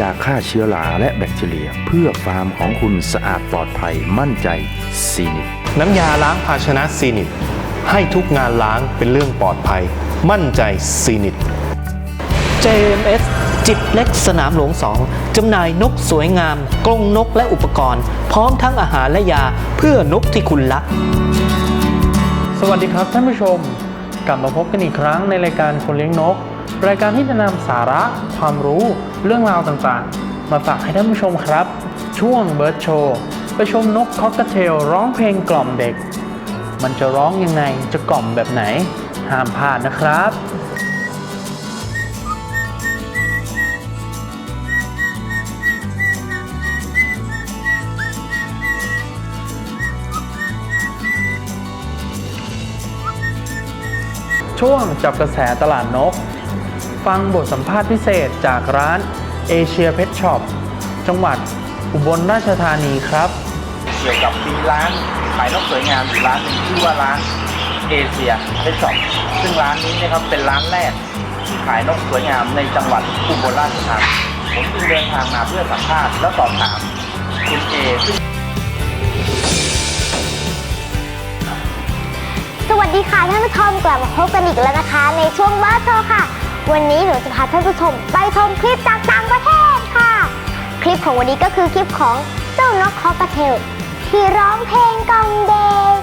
น้ำยาฆ่าเชื้อราและแบคทีเรีย เพื่อฟาร์มของคุณสะอาดปลอดภัยมั่นใจซีนิตน้ำยาล้างภาชนะซีนิตให้ทุกงานล้างเป็นเรื่องปลอดภัย มั่นใจซีนิต JMS จิตรเล็กสนามหลวง2จำหน่ายนกสวยงาม กรงนกและอุปกรณ์ พร้อมทั้งอาหารและยาเพื่อนกที่คุณรัก สวัสดีครับท่านผู้ชม กลับมาพบกันอีกครั้งในรายการคนเลี้ยงนก รายการที่จะนำสาระความรู้เรื่องราวต่างๆ มาฝากให้ท่านผู้ชมครับ ช่วงเบิร์ดโชว์ไปชมนกคอกเทลร้องเพลงกล่อมเด็ก มันจะร้องยังไงจะกล่อมแบบไหน ห้ามพลาดนะครับช่วงจับกระแสตลาดนก ฟังบทสัมภาษณ์พิเศษจากร้านเอเชียเพชช็อปจังหวัดอุบลราชธานีครับ เกี่ยวกับมีร้านขายนกสวยงามอยู่ร้านหนึ่งชื่อว่าร้านเอเชียเพชช็อปซึ่งร้านนี้เนะครับเป็นร้านแรกที่ขายนกสวยงามในจังหวัดอุบลราชธานีผมจึงเดินทางมาเพื่อสัมภาษณ์และสอบถามคุณเอซึ่งสวัสดีค่ะท่านผู้ชมกลับมาพบกันอีกแล้วนะคะ ในช่วงว่าโชว์ค่ะ วันนี้หนูจะพาท่านผู้ชมไปชมคลิปจากต่างประเทศค่ะ คลิปของวันนี้ก็คือคลิปของเจ้านกคอกเทลที่ร้องเพลงกองเดย์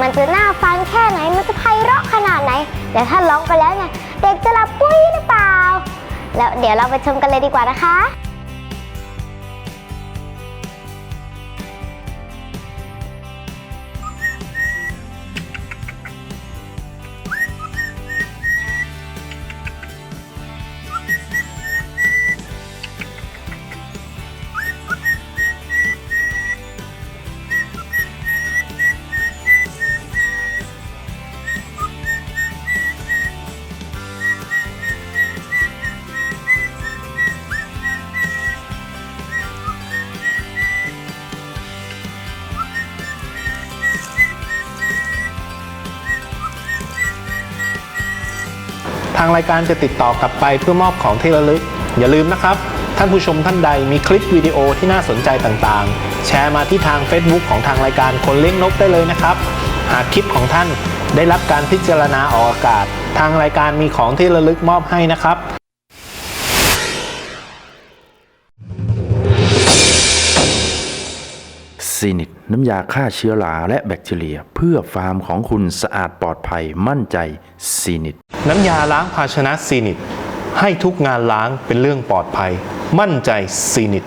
มันจะน่าฟังแค่ไหน มันจะไพเราะขนาดไหน แต่ถ้าร้องไปแล้วเนี่ย เด็กจะหลับปุ้ยหรือเปล่า แล้วเดี๋ยวเราไปชมกันเลยดีกว่านะคะ ทางรายการจะติดต่อกลับไปเพื่อมอบของที่ระลึก อย่าลืมนะครับ ท่านผู้ชมท่านใดมีคลิปวิดีโอที่น่าสนใจต่างๆ แชร์มาที่ทาง Facebook ของทางรายการคนเลี้ยงนกได้เลยนะครับ หากคลิปของท่านได้รับการพิจารณาออกอากาศ ทางรายการมีของที่ระลึกมอบให้นะครับซีนิต น้ำยาฆ่าเชื้อราและแบคทีเรีย เพื่อฟาร์มของคุณสะอาดปลอดภัยมั่นใจซีนิตน้ำยาล้างภาชนะซีนิตให้ทุกงานล้างเป็นเรื่องปลอดภัย มั่นใจซีนิต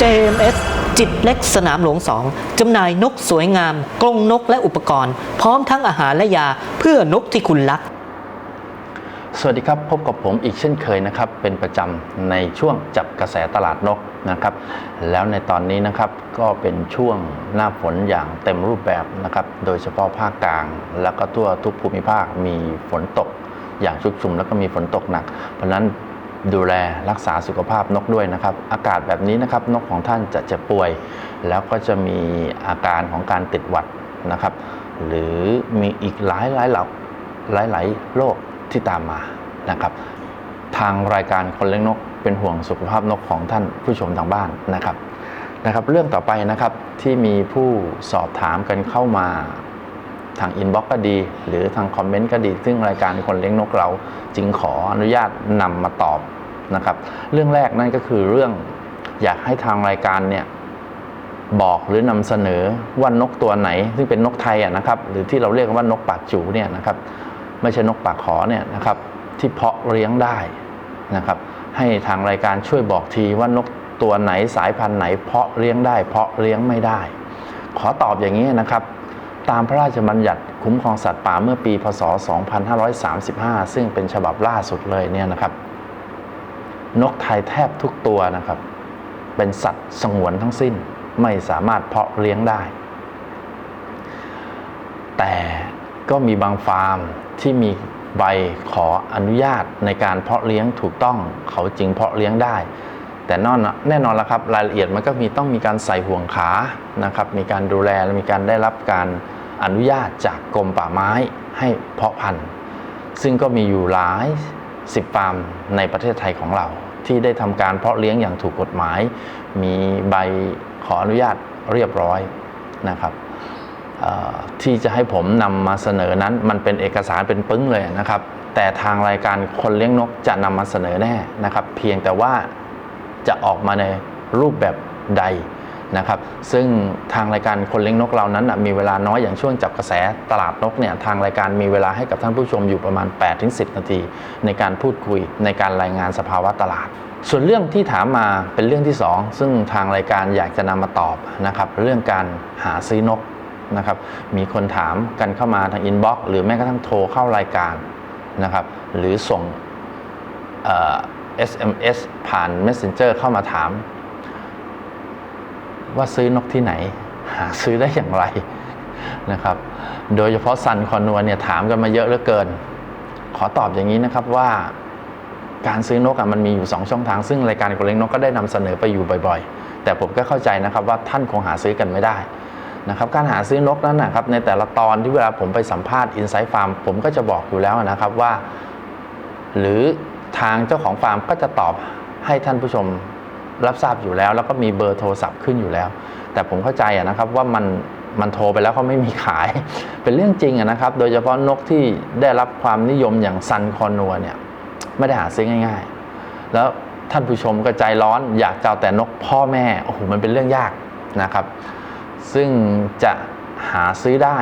JMS จิตรเล็กสนามหลวง2จำหน่ายนกสวยงาม กรงนกและอุปกรณ์ พร้อมทั้งอาหารและยาเพื่อนกที่คุณรัก สวัสดีครับ พบกับผมอีกเช่นเคยนะครับ เป็นประจำในช่วงจับกระแสตลาดนกนะครับ แล้วในตอนนี้นะครับก็เป็นช่วงหน้าฝนอย่างเต็มรูปแบบนะครับ โดยเฉพาะภาคกลาง แล้วก็ทั่วทุกภูมิภาคมีฝนตก อย่างชุกชุมแล้วก็มีฝนตกหนัก เพราะนั้นดูแลรักษาสุขภาพนกด้วยนะครับ อากาศแบบนี้นะครับนกของท่านจะเจ็บป่วย แล้วก็จะมีอาการของการติดหวัดนะครับ หรือมีอีกหลายหลายเหล่าหลายๆโรค ที่ตามมานะครับ ทางรายการคนเลี้ยงนกเป็นห่วงสุขภาพนกของท่านผู้ชมทางบ้านนะครับนะครับ เรื่องต่อไปนะครับที่มีผู้สอบถามกันเข้ามาทางอินบ็อกก็ดี หรือทางคอมเมนต์ก็ดี ซึ่งรายการคนเลี้ยงนกเราจึงขออนุญาตนำมาตอบนะครับ เรื่องแรกนั่นก็คือเรื่องอยากให้ทางรายการเนี่ยบอกหรือนำเสนอว่านกตัวไหน ซึ่งเป็นนกไทยอะนะครับ หรือที่เราเรียกว่านกปากจูเนี่ยนะครับ ไม่ใช่นกปากขอเนี่ยนะครับที่เพาะเลี้ยงได้นะครับให้ทางรายการช่วยบอกทีว่านกตัวไหนสายพันธุ์ไหน เพาะเลี้ยงได้ เพาะเลี้ยงไม่ได้ ขอตอบอย่างนี้นะครับตามพระราชบัญญัติคุ้มครองสัตว์ป่าเมื่อปี พศ 2535 ซึ่งเป็นฉบับล่าสุดเลยเนี่ยนะครับ นกไทยแทบทุกตัวนะครับ เป็นสัตว์สงวนทั้งสิ้นไม่สามารถเพาะเลี้ยงได้ แต่ ก็มีบางฟาร์มที่มีใบขออนุญาตในการเพาะเลี้ยงถูกต้องเขาจึงเพาะเลี้ยงได้ แต่นอนแน่นอนละครับรายละเอียดมันก็มีต้องมีการใส่ห่วงขานะครับ มีการดูแลและมีการได้รับการอนุญาตจากกรมป่าไม้ให้เพาะพันธุ์ซึ่งก็มีอยู่หลายสิบฟาร์มในประเทศไทยของเรา ที่ได้ทำการเพาะเลี้ยงอย่างถูกกฎหมาย มีใบขออนุญาตเรียบร้อยนะครับ ที่จะให้ผมนำมาเสนอนั้น มันเป็นเอกสารเป็นปึ้งเลยนะครับ แต่ทางรายการคนเลี้ยงนกจะนำมาเสนอแน่นะครับ เพียงแต่ว่าจะออกมาในรูปแบบใดนะครับ ซึ่งทางรายการคนเลี้ยงนกเรานั้นนะมีเวลาน้อยอย่างช่วงจับกระแสตลาดนกเนี่ยทางรายการมีเวลาให้กับท่านผู้ชมอยู่ประมาณ 8-10 นาที ในการพูดคุยในการรายงานสภาวะตลาดส่วนเรื่องที่ถามมาเป็นเรื่องที่สองซึ่งทางรายการอยากจะนำมาตอบนะครับ เรื่องการหาซื้อนก นะครับ มีคนถามกันเข้ามาทางอินบ็อกซ์หรือแม้กระทั่งโทรเข้ารายการนะครับ หรือส่งเอ่อ SMS ผ่าน Messenger เข้ามาถาม ว่าซื้อนกที่ไหน หาซื้อได้อย่างไรนะครับ โดยเฉพาะซันคอนนัวเนี่ยถามกันมาเยอะเหลือเกิน ขอตอบอย่างนี้นะครับว่าการซื้อนกอะมันมีอยู่ 2 ช่องทาง ซึ่งรายการคนเลี้ยงนกก็ได้นำเสนอไปอยู่บ่อยๆ แต่ผมก็เข้าใจนะครับว่าท่านคงหาซื้อกันไม่ได้ นะครับการหาซื้อนกนั้นนะครับในแต่ละตอนที่เวลาผมไปสัมภาษณ์ Insight Farm ผมก็จะบอกอยู่แล้วนะครับว่า หรือทางเจ้าของฟาร์มก็จะตอบให้ท่านผู้ชมรับทราบอยู่แล้ว แล้วก็มีเบอร์โทรศัพท์ขึ้นอยู่แล้ว แต่ผมเข้าใจนะครับว่ามันมันโทรไปแล้วเขาไม่มีขาย เป็นเรื่องจริงนะครับ โดยเฉพาะนกที่ได้รับความนิยมอย่างซันคอนัวเนี่ยไม่ได้หาซื้อง่าย ๆ แล้วท่านผู้ชมก็ใจร้อนอยากจะเอาแต่นกพ่อแม่โอ้โหมันเป็นเรื่องยากนะครับ ซึ่งจะหาซื้อได้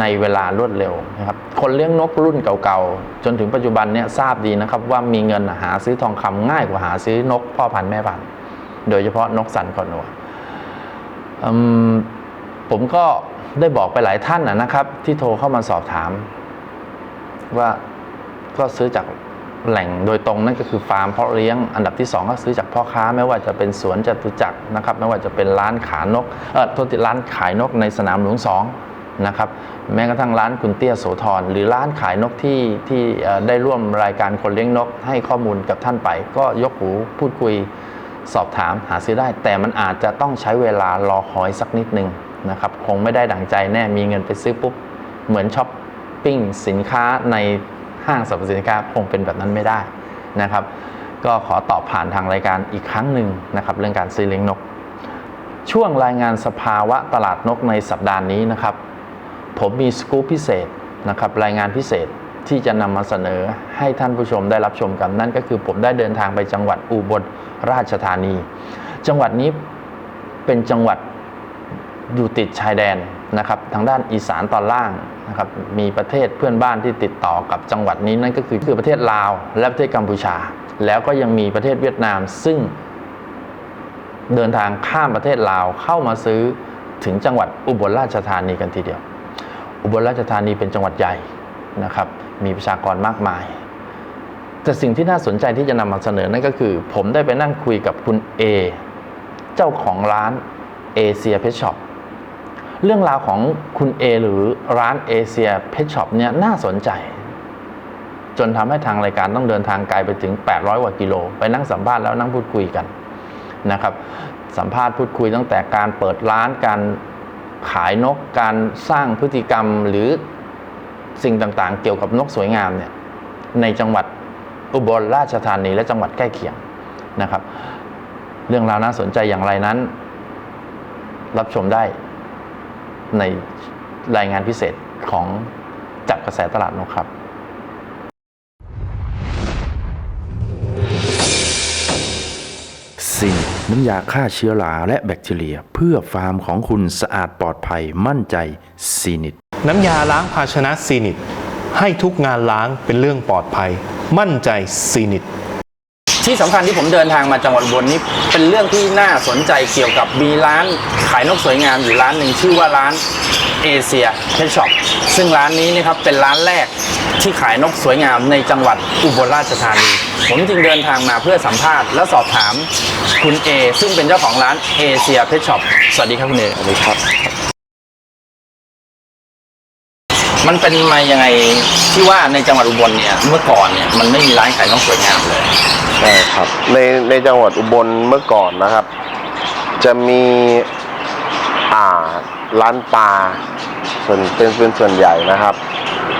ในเวลารวดเร็วนะครับคนเลี้ยงนกรุ่นเก่าๆ จนถึงปัจจุบันเนี่ยทราบดีนะครับว่ามีเงินหาซื้อทองคำง่ายกว่าหาซื้อนกพ่อพันธุ์แม่พันธุ์โดยเฉพาะนกสันคอนัวผมก็ได้บอกไปหลายท่านนะครับ ที่โทรเข้ามาสอบถาม ว่าก็ซื้อจาก แหล่งโดยตรงนั่นก็คือฟาร์มเพาะเลี้ยง อันดับที่ 2 ก็ซื้อจากพ่อค้า ไม่ว่าจะเป็นสวนจตุจักรนะครับไม่ว่าจะเป็นร้านขายนกเออโทษทีร้านขายนกในสนามหลวงสองนะครับแม้กระทั่งร้านคุณเตี้ยโสธรหรือร้านขายนกที่ที่ได้ร่วมรายการคนเลี้ยงนก ให้ข้อมูลกับท่านไป ก็ยกหูพูดคุยสอบถามหาซื้อได้ แต่มันอาจจะต้องใช้เวลารอคอยสักนิดนึงนะครับคงไม่ได้ดังใจแน่มีเงินไปซื้อปุ๊บเหมือนช้อปปิ้งสินค้าใน ห้างสรรพสินค้าคงเป็นแบบนั้นไม่ได้นะครับ ก็ขอตอบผ่านทางรายการอีกครั้งหนึ่งนะครับเรื่องการซื้อเลี้ยงนก ช่วงรายงานสภาวะตลาดนกในสัปดาห์นี้นะครับ ผมมีสกู๊ปพิเศษนะครับรายงานพิเศษที่จะนำมาเสนอให้ท่านผู้ชมได้รับชมกันนั่นก็คือผมได้เดินทางไปจังหวัดอุบลราชธานี จังหวัดนี้เป็นจังหวัดอยู่ติดชายแดน นะครับทางด้านอีสานตอนล่างนะครับมีประเทศเพื่อนบ้านที่ติดต่อกับจังหวัดนี้นั่นก็คือคือประเทศลาว และประเทศกัมพูชา แล้วก็ยังมีประเทศเวียดนาม ซึ่งเดินทางข้ามประเทศลาวเข้ามาซื้อถึงจังหวัดอุบลราชธานีกันทีเดียว อุบลราชธานีเป็นจังหวัดใหญ่นะครับมีประชากรมากมาย แต่สิ่งที่น่าสนใจที่จะนำมาเสนอนั่นก็คือ ผมได้ไปนั่งคุยกับคุณเอเจ้าของร้านเอเชียเพชช็อป เรื่องราวของคุณเอหรือร้านเอเชียเพชช็อปเนี่ยน่าสนใจ จนทำให้ทางรายการต้องเดินทางไกลไปถึง 800 กว่ากิโล ไปนั่งสัมภาษณ์แล้วนั่งพูดคุยกันนะครับ สัมภาษณ์พูดคุยตั้งแต่การเปิดร้านการขายนกการสร้างพฤติกรรมหรือสิ่งต่างๆ เกี่ยวกับนกสวยงามเนี่ยในจังหวัดอุบลราชธานีและจังหวัดใกล้เคียงนะครับ เรื่องราวน่าสนใจอย่างไรนั้น รับชมได้ ในรายงานพิเศษของจับกระแสตลาดนกครับซินน้ำยาฆ่าเชื้อราและแบคทีเรีย เพื่อฟาร์มของคุณสะอาดปลอดภัยมั่นใจซีนิตน้ำยาล้างภาชนะซีนิตให้ทุกงานล้างเป็นเรื่องปลอดภัย มั่นใจซีนิต ที่สำคัญที่ผมเดินทางมาจังหวัดอุบลนี้เป็นเรื่องที่น่าสนใจเกี่ยวกับมีร้านขายนกสวยงามอยู่ร้านหนึ่งชื่อว่าร้านเอเชียเพชช็อปซึ่งร้านนี้นะครับเป็นร้านแรกที่ขายนกสวยงามในจังหวัดอุบลราชธานี ผมจึงเดินทางมาเพื่อสัมภาษณ์และสอบถามคุณเอซึ่งเป็นเจ้าของร้านเอเชียเพชช็อปสวัสดีครับคุณเอสวัสดีครับ มันเป็นมายังไงที่ว่าในจังหวัดอุบลเนี่ยเมื่อก่อนเนี่ยมันไม่มีร้านขายนกสวยงามเลยใช่ครับ ในในจังหวัดอุบลเมื่อก่อนนะครับ จะมีอ่าร้านปลาส่วนเป็นเป็นส่วนใหญ่นะครับ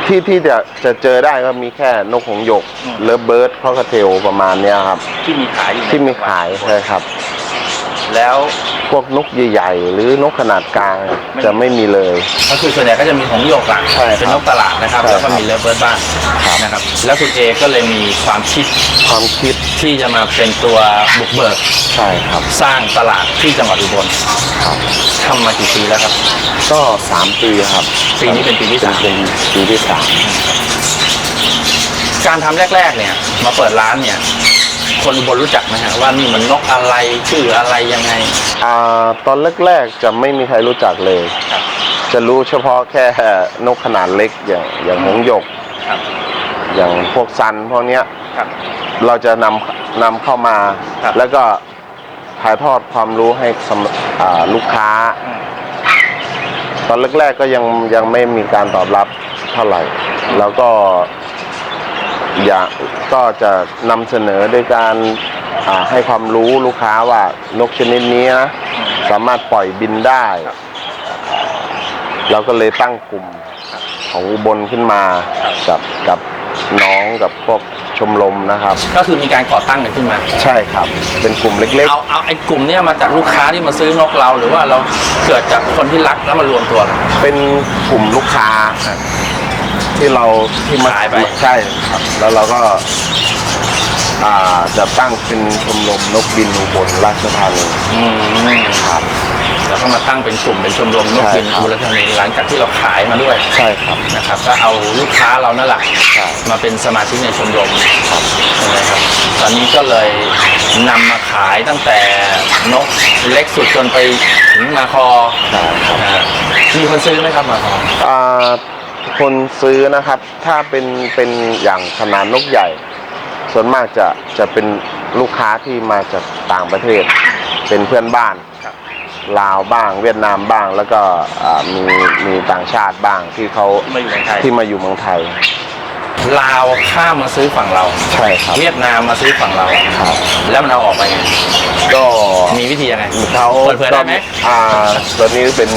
ที่ที่จะจะเจอได้ก็มีแค่นกหงส์หยกอืมเลิฟเบิร์ดคอกเทลประมาณเนี้ยครับ ที่มีขายอยู่ในที่มีขายจังหวัดใช่ครับ แล้วพวกนกใหญ่ๆหรือนกขนาดกลางไม่จะไม่มีเลย ก็คือส่วนใหญ่ก็จะมีหงส์หยกอะใช่ครับเป็นนกตลาดนะครับ ใช่แล้วก็ครับมีเลฟเบิร์ดบ้างครับ นะครับ แล้วคุณเอก็เลยมีความคิดความคิดที่จะมาเป็นตัวบุกเบิกใช่ครับ สร้างตลาดที่จังหวัดอุบลครับ ทำมากี่ปีแล้วครับ ก็สามปีครับปีนี้เป็นปีที่สาม เป็นปีที่สามการทำแรก ๆ เนี่ย มาเปิดร้านเนี่ย คนอุบลรู้จักไหมฮะว่านี่มันนกอะไรชื่ออะไรยังไง อ่าตอนแรกๆจะไม่มีใครรู้จักเลย ครับ จะรู้เฉพาะแค่นกขนาดเล็กอย่างอย่างหงส์หยก ครับ อย่างพวกซันพวกเนี้ยครับ เราจะนำนำเข้ามา ครับ แล้วก็ถ่ายทอดความรู้ให้สำอ่าลูกค้า อืม ตอนแรกๆก็ยังยังไม่มีการตอบรับเท่าไหร่ แล้วก็ อยากก็จะนำเสนอโดยการอ่าให้ความรู้ลูกค้าว่านกชนิดนี้นะสามารถปล่อยบินได้ เราก็เลยตั้งกลุ่มของอุบลขึ้นมากับกับน้องกับพวกชมรมนะครับ ก็คือมีการก่อตั้งกันขึ้นมา ใช่ครับ เป็นกลุ่มเล็ก เอาเอาไอ้กลุ่มเนี้ยมาจากลูกค้าที่มาซื้อนกเราหรือว่าเราเกิดจากคนที่รักแล้วมารวมตัวกัน ๆ เป็นกลุ่มลูกค้า ที่เราที่มาขายไป ใช่ครับ แล้วเราก็ อ่าจะตั้งเป็นชมรมนกบินอุบลราชธานีอืมครับแล้วก็มาตั้งเป็นกลุ่มเป็นชมรมนกบินใช่ครับ อุรัชนีหลังจากที่เราขายมาด้วยใช่ครับ นะครับ ก็เอาลูกค้าเรานั่นแหละใช่ มาเป็นสมาชิกในชมรมใช่ไหมครับ ตอนนี้ก็เลยนำมาขายตั้งแต่นกเล็กสุดจนไปถึงมาคอใช่ครับนะฮะมีคนซื้อไหมครับมาคออ่า คนซื้อนะครับ ถ้าเป็นเป็นอย่างขนาดนกใหญ่ ส่วนมากจะจะเป็นลูกค้าที่มาจากต่างประเทศ เป็นเพื่อนบ้านครับลาวบ้างเวียดนามบ้าง แล้วก็อ่ามีมีต่างชาติบ้างที่เขามาอยู่ในไทยที่มาอยู่เมืองไทยลาวข้ามมาซื้อฝั่งเราใช่ครับเวียดนามมาซื้อฝั่งเราครับ แล้วมันเอาออกไปไงก็มีวิธียังไงเขาเปิดเผยได้ไหมอ่าตัวนี้เป็น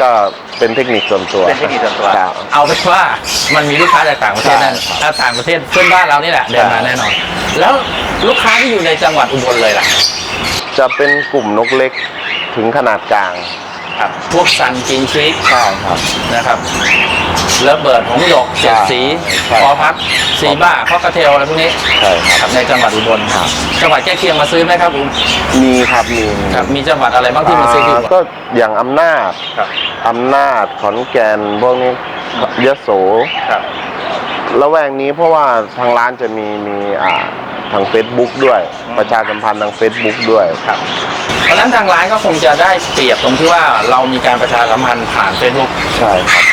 ก็ เป็นเทคนิคส่วนตัวเป็นเทคนิคส่วนตัว ครับ เอาเป็นว่ามันมีลูกค้าจากต่างประเทศนั่นใช่อ่าต่างประเทศเพื่อนบ้านเรานี่แหละเดินมาใช่แน่นอน แล้วลูกค้าที่อยู่ในจังหวัดอุบลเลยล่ะ จะเป็นกลุ่มนกเล็กถึงขนาดกลางครับพวกซันกิงชิกใช่ครับ นะครับแล้วเบิร์ดหงส์หยกเจ็ดสีใช่ พอพัดสีบ้าข้อกระเทลอะไรพวกนี้ใช่ครับครับ ในจังหวัดอุบลครับ จังหวัดใกล้เคียงมาซื้อไหมครับผมมีครับมีครับมีจังหวัดอะไรบ้างที่มาซื้อที่อุบลก็อย่างอำนาจครับ อำนาจขอนแก่นพวกนี้ยโสครับแล้วแวกนี้เพราะว่าทางร้านจะมีมีอ่าทาง Facebook ด้วยอืมประชาสัมพันธ์ทาง Facebook ด้วยครับ เพราะฉะนั้นทางร้านก็คงจะได้เปรียบตรงที่ว่าเรามีการประชาสัมพันธ์ผ่านเฟซบุ๊กใช่ครับ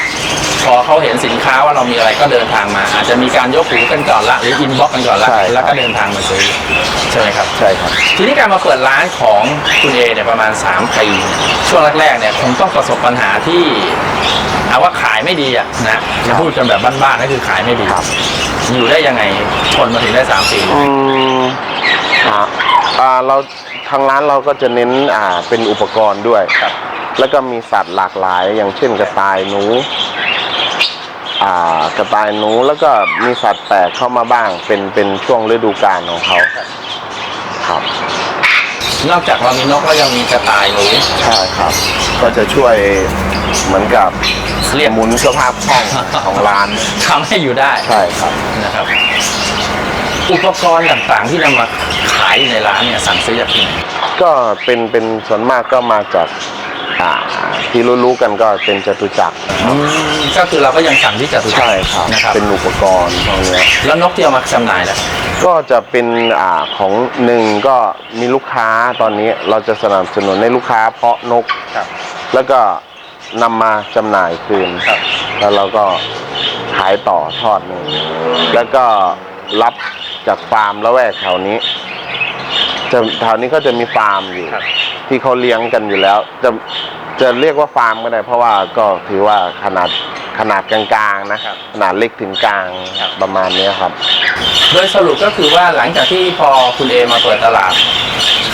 พอเขาเห็นสินค้าว่าเรามีอะไรก็เดินทางมา อาจจะมีการยกหูกันก่อนละหรืออินบ็อกกันก่อนละใช่ครับ แล้วก็เดินทางมาซื้อใช่ไหมครับ ใช่ครับ ทีนี้การมาเปิดร้านของคุณเอเนี่ยประมาณ3ปีช่วงแรกๆเนี่ยคงต้องประสบปัญหาที่เอาว่าขายไม่ดีอะนะจะพูดกันแบบบ้านๆก็คือขายไม่ดีครับ อยู่ได้ยังไงทนมาถึงได้สามปีอืมอ่าอ่าเราทางร้านเราก็จะเน้นอ่าเป็นอุปกรณ์ด้วยครับแล้วก็มีสัตว์หลากหลาย อย่างเช่นกระต่ายหนู อ่ากระต่ายหนูแล้วก็มีสัตว์แปลกเข้ามาบ้าง เป็นเป็นช่วงฤดูกาลของเขาครับ นอกจากเรามีนกแล้วยังมีกระต่ายหนูใช่ครับ ก็จะช่วยเหมือนกับเรียกหมุนสภาพคล่องของร้าน ทำให้อยู่ได้ใช่ครับนะครับ อุปกรณ์ต่างๆที่นำมาขายอยู่ในร้านเนี่ยสั่งซื้อจากที่ไหนก็เป็นเป็นส่วนมากก็มาจาก อ่าที่รู้ๆกันก็เป็นจตุจักรอืมก็คือเราก็ยังสั่งที่จตุจักใช่รครับนะครับเป็นอุปกรณ์พวกเนี้ยแล้วนกที่เอามาจำหน่ายล่ะ ก็จะเป็นอ่าของหนึ่งก็มีลูกค้าตอนนี้เราจะสนับสนุนให้ลูกค้าเพาะนก ครับแล้วก็นำมาจำหน่ายคืน ครับ แล้วเราก็ขายต่อทอดหนึ่งแล้วก็รับจากฟาร์มละแวกแถวนี้ จะแถวนี้ก็จะมีฟาร์มอยู่ ครับ ที่เขาเลี้ยงกันอยู่แล้ว จะจะเรียกว่าฟาร์มก็ได้ เพราะว่าก็ถือว่าขนาดขนาดกลางๆนะขนาดเล็กถึงกลางประมาณเนี้ยครับ โดยสรุปก็คือว่าหลังจากที่พอคุณเอมาเปิดตลาด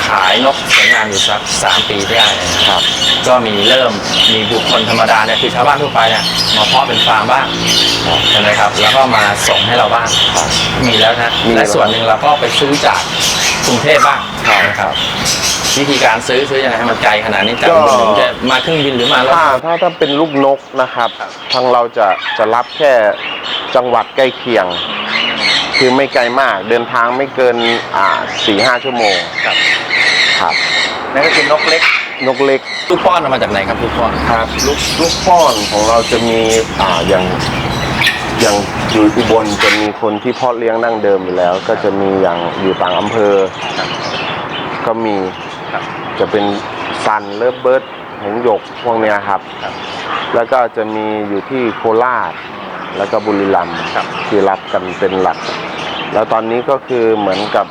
ขายนกสวยงามอยู่สักสามปีได้นะครับ ก็มีเริ่มมีบุคคลธรรมดาเนี่ยคือชาวบ้านทั่วไปเนี่ยมาเพาะเป็นฟาร์มบ้างใช่ไหมครับ แล้วก็มาส่งให้เราบ้างมีแล้วนะมีและส่วนหนึ่งเราก็ไปซื้อจากก รุงเทพบ้างครับนะครับวิธีการซื้อซื้อยังไงให้มันไกลขนาดนี้จากก็อุบลถึงจะมาเครื่องบินหรือมารถถ้าถ้าถ้าเป็นลูกนกนะครับ ทางเราจะจะรับแค่จังหวัดใกล้เคียง คือไม่ไกลมาก เดินทางไม่เกินอ่าสี่ห้าชั่วโมงครับ ครับนั่นก็คือนกเล็กนกเล็กลูกป้อนเอามาจากไหนครับลูกป้อนครับ ลูกลูกป้อนของเราจะมีอ่าอย่าง อย่างอยู่อุบลจะมีคนที่เพาะเลี้ยงดั้งเดิมอยู่แล้ว ก็จะมีอย่างอยู่ต่างอำเภอ ก็มีจะเป็นซันเลิฟเบิร์ดหงหยกพวกเนี้ยครับ แล้วก็จะมีอยู่ที่โคราช แล้วก็บุรีรัมย์ครับที่รับกันเป็นหลัก แล้วตอนนี้ก็คือเหมือนกับ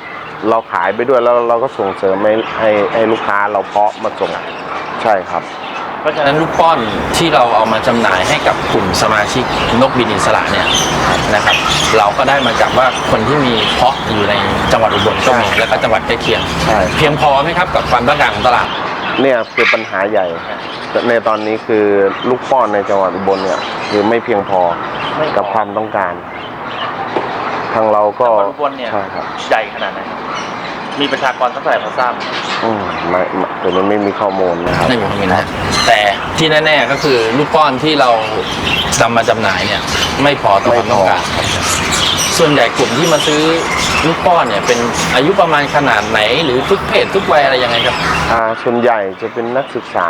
เราขายไปด้วยแล้วเราก็ส่งเสริมให้ให้ให้ลูกค้าเราเพาะมาส่งใช่ครับ เพราะฉะนั้นลูกป้อนที่เราเอามาจำหน่ายให้กับกลุ่มสมาชิกนกบินอิสระเนี่ยนะครับ เราก็ได้มาจากว่าคนที่มีเพาะอยู่ในจังหวัดอุบลก็มีใช่แล้วก็จังหวัดใกล้เคียงใช่เพียงพอไหมครับกับความต้องการของตลาดเนี่ยคือปัญหาใหญ่ ในตอนนี้คือลูกป้อนในจังหวัดอุบลเนี่ยคือไม่เพียงพอไม่พอกับความต้องการ ทางเราก็จังหวัดอุบลเนี่ยใช่ครับใหญ่ขนาดไหนครับ มีประชากรเท่าไหร่พอทราบไหมอืมไม่ไม่ตัวนี้ไม่มีข้อมูลนะครับ ไม่มีนะแต่ที่แน่ๆก็คือลูกป้อนที่เรานำมาจำหน่ายเนี่ย ไม่พอต่อความต้องการส่วนใหญ่กลุ่มที่มาซื้อลูกป้อนเนี่ยเป็นอายุประมาณขนาดไหน หรือทุกเพศทุกวัยอะไรยังไงครับอ่าส่วนใหญ่จะเป็นนักศึกษา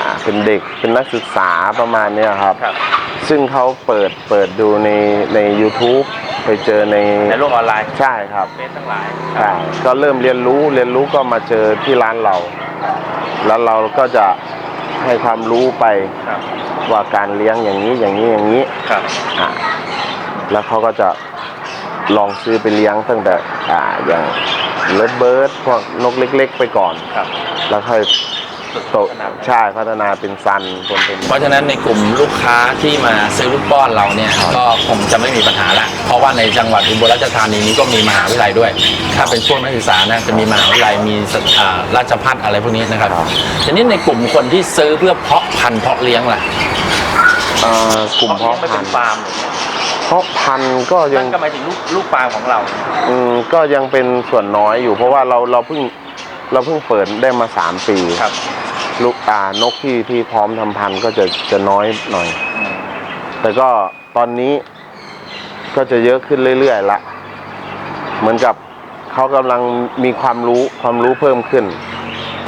อ่าเป็นเด็กเป็นนักศึกษาประมาณเนี้ยครับ ครับ ซึ่งเขาเปิดเปิดดูในใน YouTube ไปเจอในในโลกออนไลน์ใช่ครับเฟซทั้งหลายใช่ก็เริ่มเรียนรู้เรียนรู้ก็มาเจอที่ร้านเรา แล้วเราก็จะให้ความรู้ไปครับว่าการเลี้ยงอย่างนี้อย่างนี้อย่างนี้ครับอะแล้วเขาก็จะลองซื้อไปเลี้ยงตั้งแต่อ่าอย่างเลดเบิร์ดพวกนกเล็ก ๆ ไปก่อนครับแล้วค่อย โตพัฒนาไปใช่พัฒนาเป็นซันเป็นเป็น เพราะฉะนั้นในกลุ่มลูกค้าที่มาซื้อลูกป้อนเราเนี่ย ก็คงจะไม่มีปัญหาละ เพราะว่าในจังหวัดอุบลราชธานีนี้ก็มีมหาวิทยาลัยด้วย ถ้าเป็นช่วงนักศึกษานะจะมีมหาวิทยาลัยมีสอ่าราชพัฒอะไรพวกนี้นะครับ ทีนี้ในกลุ่มคนที่ซื้อเพื่อเพาะพันธุ์เพาะเลี้ยงล่ะอ่ากลุ่มเพาะเพาะเลี้ยงไม่พัเป็นนธุ์ฟาร์มเลยเนี่ยเพาะพันธุ์ก็ยันั่งนก็หมายถึงลูกลูกฟาร์มของเรา อืมก็ยังเป็นส่วนน้อยอยู่ เพราะว่าเราเราเพิ่ง เราเพิ่งเปิดได้มาสามปีครับ ลูกอ่านกที่ที่พร้อมทำพันธุ์ก็จะจะน้อยหน่อย แต่ก็ตอนนี้ก็จะเยอะขึ้นเรื่อยๆละ เหมือนกับเขากำลังมีความรู้ความรู้เพิ่มขึ้น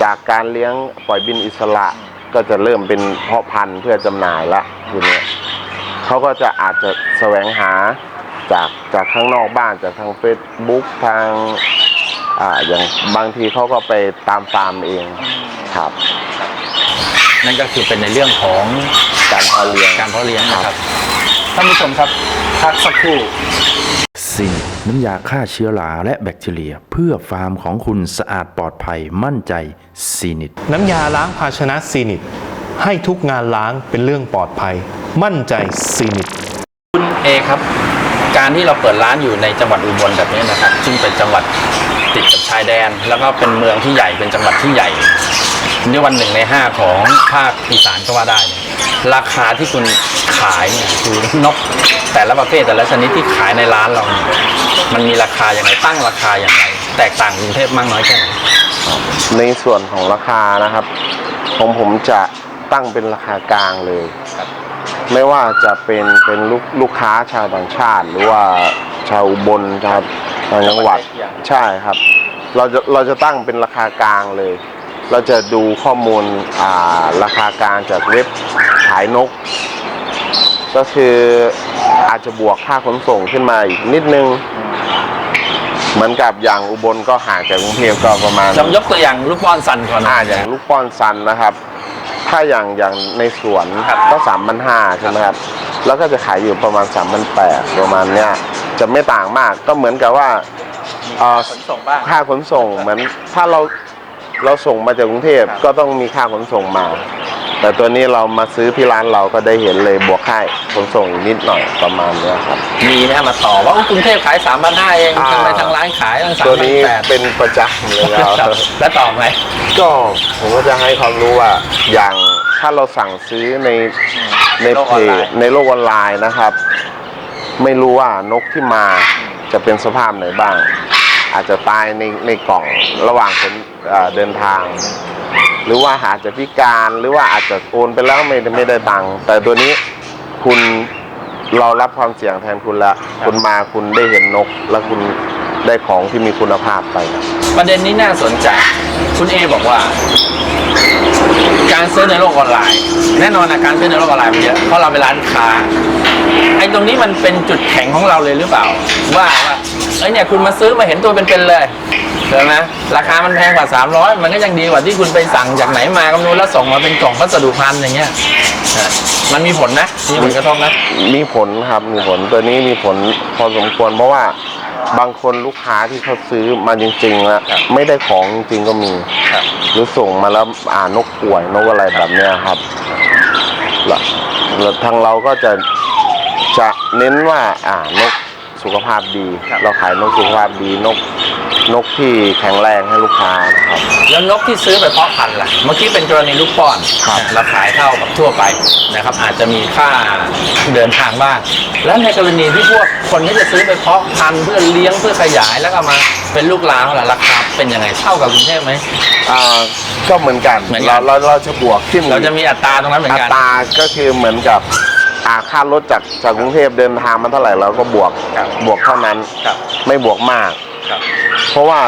จากการเลี้ยงปล่อยบินอิสระก็จะเริ่มเป็นเพาะพันธุ์เพื่อจำหน่ายละทีเนี้ยเขาก็จะอาจจะแสวงหาจากจากข้างนอกบ้านจากทาง Facebook ทาง อ่าอย่างบางทีเขาก็ไปตามฟาร์มเองครับ นั่นก็คือเป็นในเรื่องของการเพาะเลี้ยง การเพาะเลี้ยงนะครับท่านผู้ชมครับพักสักครู่ซินน้ำยาฆ่าเชื้อราและแบคทีเรีย เพื่อฟาร์มของคุณสะอาดปลอดภัยมั่นใจซีนิตน้ำยาล้างภาชนะซีนิตให้ทุกงานล้างเป็นเรื่องปลอดภัย มั่นใจซีนิตคุณเอครับ การที่เราเปิดร้านอยู่ในจังหวัดอุบลแบบนี้นะครับ ซึ่งเป็นจังหวัด ติดกับชายแดน แล้วก็เป็นเมืองที่ใหญ่เป็นจังหวัดที่ใหญ่นี่วันหนึ่งในห้าของภาคอีสานก็ว่าได้ ราคาที่คุณขายเนี่ยคือนกแต่ละประเภทแต่ละชนิดที่ขายในร้านเราเนี่ยมันมีราคาอย่างไรตั้งราคาอย่างไรแตกต่างกรุงเทพมากน้อยแค่ไหนในส่วนของราคานะครับ ผมผมจะตั้งเป็นราคากลางเลย ไม่ว่าจะเป็นเป็นลูกลูกค้าชาวต่างชาติ หรือว่าชาวอุบลชาวต่างจังหวัดจังหวัดใกล้เคียงใช่ครับ เราจะเราจะตั้งเป็นราคากลางเลย เราจะดูข้อมูลอ่าราคากลางจากเว็บขายนก ก็คืออาจจะบวกค่าขนส่งขึ้นมาอีกนิดนึงเหมือนกับอย่างอุบลก็ห่างจากกรุงเทพก็ประมาณจำยกตัวอย่างลูกบอลสันก่อนนะอ่าอย่างลูกป้อนซันนะครับ ถ้าอย่างอย่างในสวนก็สามพันห้าใช่ไหมครับ แล้วก็จะขายอยู่ประมาณสามพันแปดประมาณเนี้ยจะไม่ต่างมากก็เหมือนกับว่าเอ่อขนส่งบ้างค่าขนส่งเหมือนถ้าเราเราส่งมาจากกรุงเทพครับก็ต้องมีค่าขนส่งมา แแต่ตัวนี้เรามาซื้อที่ร้านเราก็ได้เห็นเลยบวกค่ายขนส่งอีกนิดหน่อยประมาณเนี้ยครับ มีไหมฮะมาต่อว่าอุ๊ยกรุงเทพขาย3 5 0 0เองอ่า ทำไมทางร้านขายตั้ง3ตัวนี้8 0 0เป็นประจำเลยครับแล้วต่อไหมก็ผมก็จะให้ความรู้ว่าอย่างถ้าเราสั่งซื้อในในโลกเพออนไลจน์ในโลกออนไลน์นะครับ ไม่รู้ว่านกที่มาจะเป็นสภาพไหนบ้าง อาจจะตายในในกล่องระหว่างคนเอ่อเดินทาง หรือว่าอาจจะพิการหรือว่าอาจจะโอนไปแล้วไม่ได้ไม่ได้ตังค์แต่ตัวนี้คุณเรารับความเสี่ยงแทนคุณละคุณมาคุณได้เห็นนก แล้วคุณได้ของที่มีคุณภาพไปประเด็นนี้น่าสนใจ คุณเอบอกว่า การซื้อในโลกออนไลน์ แน่นอนนะการซื้อในโลกออนไลน์มันเยอะเพราะเราเป็นร้านค้าไอ้ตรงนี้มันเป็นจุดแข็งของเราเลยหรือเปล่า ว่าว่าเอ้ยเนี่ยคุณมาซื้อมาเห็นตัวเป็นๆเลย เห็นไหมราคามันแพงกว่า 300 มันก็ยังดีกว่าที่คุณไปสั่งจากไหนมาก็ไม่รู้แล้วส่งมาเป็นกล่องพัสดุพันอย่างเงี้ยอะมันมีผลนะมีผลกระทบนะ มีผลครับมีผลตัวนี้มีผลพอสมควร เพราะว่าบางคนลูกค้าที่เขาซื้อมาจริงๆแล้วไม่ได้ของจริงก็มี ครับ หรือส่งมาแล้วอ่านกป่วยนกอะไรแบบเนี้ยครับแล้วแล้วทางเราก็จะจะเน้นว่าอ่านกสุขภาพดีเราขายนกสุขภาพดีนก นกที่แข็งแรงให้ลูกค้านะครับ แล้วนกที่ซื้อไปเพาะพันธุ์ล่ะ เมื่อกี้เป็นกรณีลูกป้อนครับราคายเท่ากับทั่วไปนะครับ อาจจะมีค่าเดินทางบ้าง แล้วในกรณีที่พวกคนที่จะซื้อไปเพาะพันธุ์เพื่อเลี้ยงเพื่อขยายแล้วก็มาเป็นลูกหลานล่ะราคาเป็นยังไงเท่ากับกรุงเทพไหม อ่าก็เหมือนกันเหมือนกัเราน เราเราจะบวกขึ้นเราจะมีอัตราตรงนั้นเหมือนอักัน ตราก็คือเหมือนกับอ่าค่ารถจากจากกรุงเทพเดินทางมาเท่าไหร่เราก็บวกครับ บวกเท่านั้น ครับ ไม่บวกมาก ครับ เพราะว่า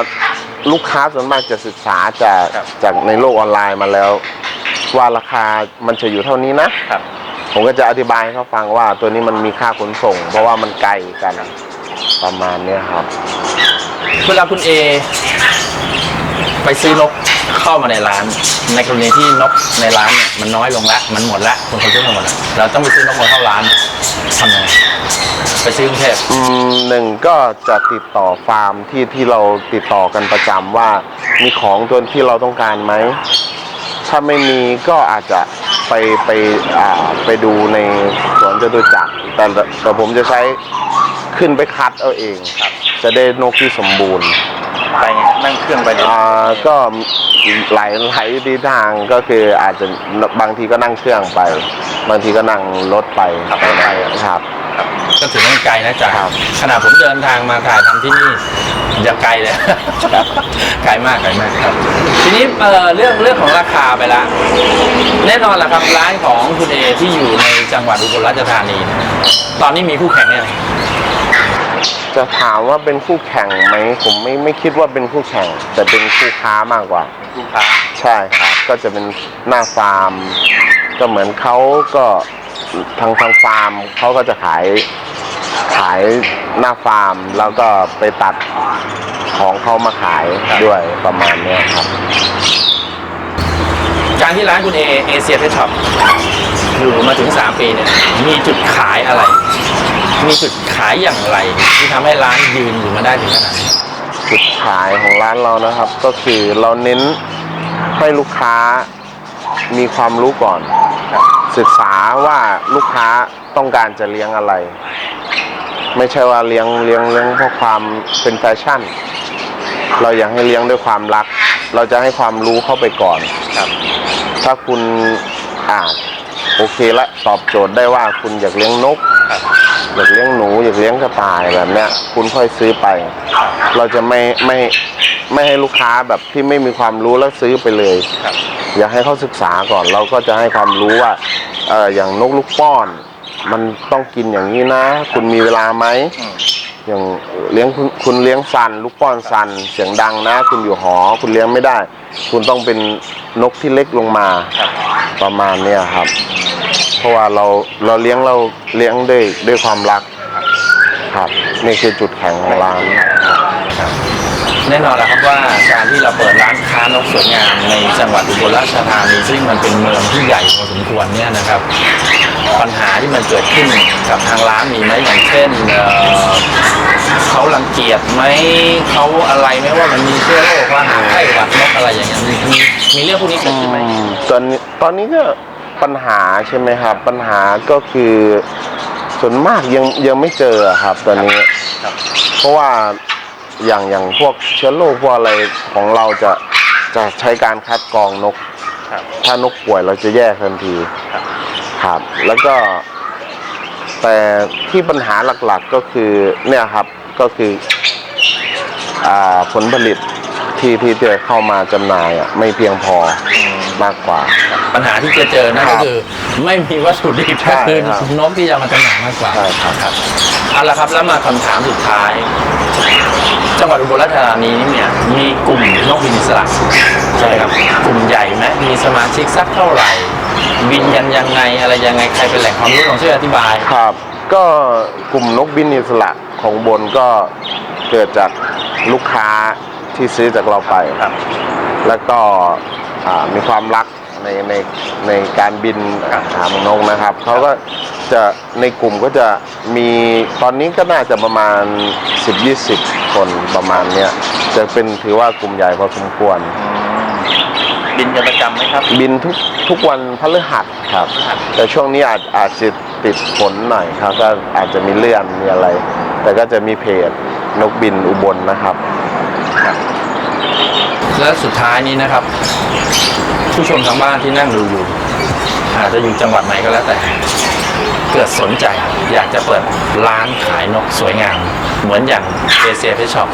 ลูกค้าส่วนมากจะศึกษาจากครับ จากในโลกออนไลน์มาแล้ว ว่าราคามันจะอยู่เท่านี้นะ ครับ ผมก็จะอธิบายให้เขาฟังว่าตัวนี้มันมีค่าขนส่ง เพราะว่ามันไกลกันประมาณเนี้ยครับ เวลาคุณเอ ไปซื้อนก เข้ามาในร้าน ในกรณีที่นกในร้านเนี่ยมันน้อยลงแล้วมันหมดแล้วคนเขาซื้อมาหมดแล้วเราต้องไปซื้อนกมาเข้าร้านทำยังไงไปซื้อกรุงเทพอืมหนึ่งก็จะติดต่อฟาร์มที่ที่เราติดต่อกันประจำว่ามีของตัวที่เราต้องการไหม ถ้าไม่มีก็อาจจะไปไปอ่าไปดูในสวนจตุจักรแต่แต่ผมจะใช้ขึ้นไปคัดเอาเองครับ จะได้นกที่สมบูรณ์ไปไงนั่งเครื่องไปเลยอ่าก็หลายหลายทิศทางก็คืออาจจะบางทีก็นั่งเครื่องไป บางทีก็นั่งรถไปไปไหนครับก็ถือว่ามันไกลนะจ๊ะครับขนาดผมเดินทางมาถ่ายทำที่นี่จะไกลเลยไกลมากไกลมากครับ ทีนี้เอ่อเรื่องเรื่องของราคาไปละ แน่นอนแหละครับร้านของคุณเอที่อยู่ในจังหวัดอุบลราชธานีเนี่ยตอนนี้มีคู่แข่งเนี่ยง จะถามว่าเป็นคู่แข่งไหมผมไม่ไม่คิดว่าเป็นคู่แข่ง แต่เป็นคู่ค้ามากกว่า ลูกค้าใช่ครับ ก็จะเป็นหน้าฟาร์ม ก็เหมือนเขาก็ทางทางฟาร์มเขาก็จะขายขายหน้าฟาร์ม แล้วก็ไปตัดของเขามาขายด้วยประมาณเนี้ยครับ การที่ร้านคุณเอเอเชียเทช็อปอยู่มาถึง 3 ปีเนี่ยมีจุดขายอะไร มีจุดขายอย่างไร ที่ทำให้ร้านยืนอยู่มาได้ถึงขนาดนี้จุดขายของร้านเรานะครับ ก็คือเราเน้นให้ลูกค้ามีความรู้ก่อน ศึกษาว่าลูกค้าต้องการจะเลี้ยงอะไร ไม่ใช่ว่าเลี้ยงเลี้ยงเลี้ยงเพราะความเป็นแฟชั่น เราอยากให้เลี้ยงด้วยความรัก เราจะให้ความรู้เข้าไปก่อนครับ ถ้าคุณอ่าโอเคละตอบโจทย์ได้ว่าคุณอยากเลี้ยงนก อยากเลี้ยงหนูอยากเลี้ยงกระต่ายแบบเนี้ย คุณค่อยซื้อไป เราจะไม่ไม่ไม่ให้ลูกค้าแบบที่ไม่มีความรู้แล้วซื้อไปเลย ครับ อยากให้เขาศึกษาก่อนเราก็จะให้ความรู้ว่าเอออย่างนกลูกป้อน มันต้องกินอย่างนี้นะ คุณมีเวลาไหมอืม อย่างเลี้ยงคุณคุณเลี้ยงสันลูกป้อนสันเสียงดังนะ คุณอยู่หอ คุณเลี้ยงไม่ได้ คุณต้องเป็นนกที่เล็กลงมาประมาณเนี้ยครับ เพราะว่าเราเราเลี้ยงเราเลี้ยงด้วยด้วยความรักครับนี่คือจุดแข็งของร้าน แน่นอนแหละครับว่าการที่เราเปิดร้านค้านกสวยงามในจังหวัดอุบลราชธานีซึ่งมันเป็นเมืองที่ใหญ่พอสมควรเนี่ยนะครับ ปัญหาที่มันเกิดขึ้นกับทางร้านมีไหมอย่างเช่นเอ่อเขารังเกียจไหมเขาอะไรไหมว่ามันมีเชื้อโรคว่าหาไข้หวัดนกอะไรอย่างเงี้ยมีมีมีเรื่องพวกนี้เกิดขึ้นไหมตอนนี้ตอนนี้ก็ปัญหาใช่ไหมครับ ปัญหาก็คือส่วนมากยังยังไม่เจอครับตอนนี้ครับเพราะว่า อย่างอย่างพวกเชื้อโรคพวกอะไรของเราจะจะใช้การคัดกรองนก ครับ ถ้านกป่วยเราจะแยกทันทีครับ ครับแล้วก็ แต่ที่ปัญหาหลักๆก็คือเนี่ยครับก็คืออ่าผลผลิตที่ที่จะเข้ามาจำหน่ายอะไม่เพียงพอมากกว่า ปัญหาที่จะเจอนั่นครัก็บคือ ไม่มีวัตถุดิบใช่ก็คือครับนกที่จะมาจำหน่ายมากกว่าใช่ครับครับ เอาละครับแล้วมาคำถามสุดท้าย จังหวัดอุบลราชธานีนี่เนี่ยมีกลุ่มนกบินอิสระใช่ไหมครับกลุ่มใหญ่ไหมมีสมาชิกสักเท่าไหร่ บินกันยังไงอะไรยังไงใครเป็นแหล่งความรู้ลองช่วยอธิบาย ครับ ก็กลุ่มนกบินอิสระของบนก็เกิดจากลูกค้าที่ซื้อจากเราไปครับ แล้วก็อ่ามีความรัก ในในในการบินหามนกนะครับเขาก็จะในกลุ่มก็จะมีตอนนี้ก็น่าจะประมาณ 10-20 คนประมาณเนี้ยจะเป็นถือว่ากลุ่มใหญ่พอสมควร บินกันประจำไหมครับ บินทุกทุกวันพฤหัสครับ แต่ช่วงนี้อาจอาจจะติดฝนหน่อยครับก็อาจจะมีเลื่อนมีอะไร แต่ก็จะมีเพจนกบินอุบลนะครับ และสุดท้ายนี้นะครับ ผู้ชมทางบ้านที่นั่งดูอยู่ อาจจะอยู่จังหวัดไหนก็แล้วแต่ เกิดสนใจอยากจะเปิดร้านขายนกสวยงาม เหมือนอย่างเอเชียเพชช็อป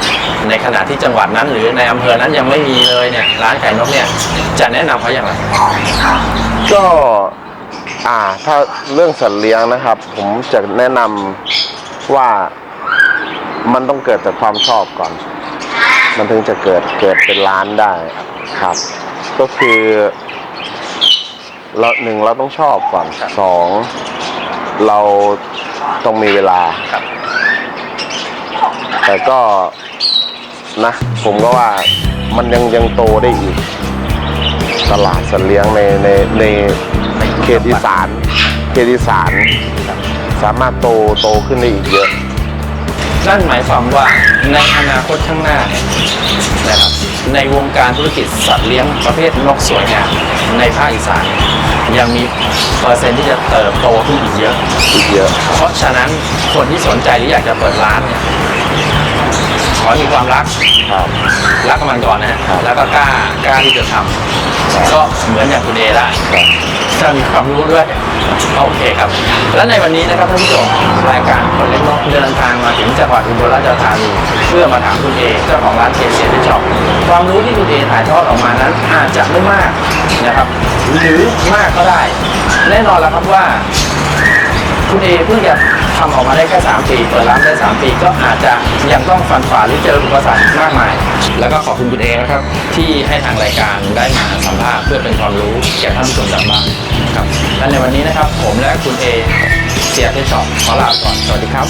ในขณะที่จังหวัดนั้น หรือในอำเภอนั้นยังไม่มีเลยเนี่ยร้านขายนกเนี่ยจะแนะนำเขาอย่างไรก็อ่าถ้าเรื่องสัตว์เลี้ยงนะครับ ผมจะแนะนำว่ามันต้องเกิดจากความชอบก่อน มันถึงจะเกิดเกิดเป็นร้านได้ครับ ก็คือเราหนึ่งเราต้องชอบก่อนสองเราต้องมีเวลาแต่ก็นะ ผมก็ว่ามันยังยังโตได้อีก ตลาดสัตว์เลี้ยงในในในเขตอีสานเขตอีสาน สามารถโตโตขึ้นได้อีกเยอะ นั่นหมายความว่าในอนาคตข้างหน้าเนี่ยนะครับในวงการธุรกิจสัตว์เลี้ยงประเภทนกสวยงามในภาคอีสานยังมีเปอร์เซ็นต์ที่จะเติบโตขึ้นอีกเยอะ อีกเยอะ เพราะฉะนั้นคนที่สนใจหรืออยากจะเปิดร้านเนี่ยขอมีความรัก ครับรักกับมันก่อนนะฮะครับแล้วก็กล้ากล้าที่จะทำก็เหมือนอย่างคุณเอได้ถ้ามีความรู้ด้วยโอเคครับ และในวันนี้นะครับท่านผู้ชมรายการคนเล็กนกเดินทางมาถึงจังหวัดอุบลราชธานีเพื่อมาถามคุณเอเจ้าของร้านเคเซียที่ช็อปความรู้ที่คุณเอถ่ายทอดออกมานั้นอาจจะไม่มากนะครับ หรือมากก็ได้ แน่นอนแล้วครับว่า คุณเอเพิ่งจะทำออกมาได้แค่3ปีเปิดร้านได้3ปีก็อาจจะยังต้องฟันฝ่าหรือเจออุปสรรคมากมาย แล้วก็ขอบคุณคุณเอนะครับ ที่ให้ทางรายการได้มาสัมภาษณ์เพื่อเป็นความรู้แก่ท่านผู้ชมทางบ้านครับและในวันนี้นะครับ ผมและคุณเอเสียเทชช็อปขอลาก่อนสวัสดีครับ